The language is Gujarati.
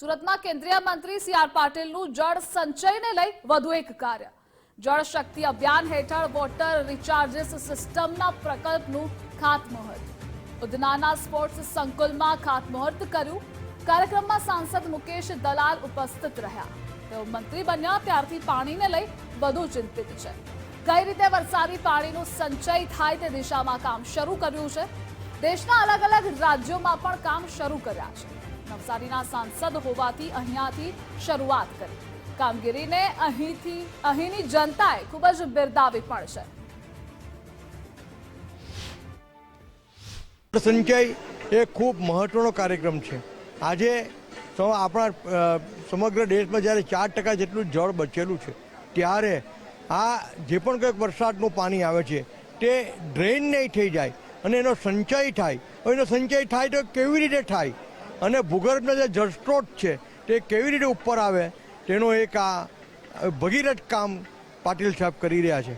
સુરતમાં કેન્દ્રીય મંત્રી સી આર પાટીલનું જળ સંચયને લઈ વધુ એક કાર્ય. જળ શક્તિ અભિયાન હેઠળ વોટર રિચાર્જિસ સિસ્ટમના પ્રકલ્પનું ખાતમુહૂર્ત. ઉધનાના સ્પોર્ટ્સ સંકુલમાં ખાતમુહૂર્ત કર્યું. કાર્યક્રમમાં સાંસદ મુકેશ દલાલ ઉપસ્થિત રહ્યા. તેઓ મંત્રી બન્યા ત્યારથી પાણીને લઈ વધુ ચિંતિત છે. કઈ રીતે વરસાદી પાણીનું સંચય થાય તે દિશામાં કામ શરૂ કર્યું છે? દેશના અલગ અલગ રાજ્યોમાં પણ કામ શરૂ કર્યા છે. નવસારીના સાંસદ હોવાથી અહીંયાથી શરૂઆત કરી. કામગીરીને અહીંથી અહીંની જનતાએ ખૂબ જ બિરદાવી પણ છે. સંચય એ ખૂબ મહત્વનો કાર્યક્રમ છે. આજે આપણા સમગ્ર દેશમાં જ્યારે ચાર ટકા જેટલું જળ બચેલું છે, ત્યારે આ જે પણ કંઈક વરસાદનું પાણી આવે છે, તે ડ્રેન નહીં થઈ જાય અને એનો સંચય થાય. એનો સંચય થાય તો કેવી રીતે થાય? અને ભૂગર્ભના જે જળસ્ત્રોત છે, તે કેવી રીતે ઉપર આવે, તેનો એક આ ભગીરથ કામ પાટીલ સાહેબ કરી રહ્યા છે.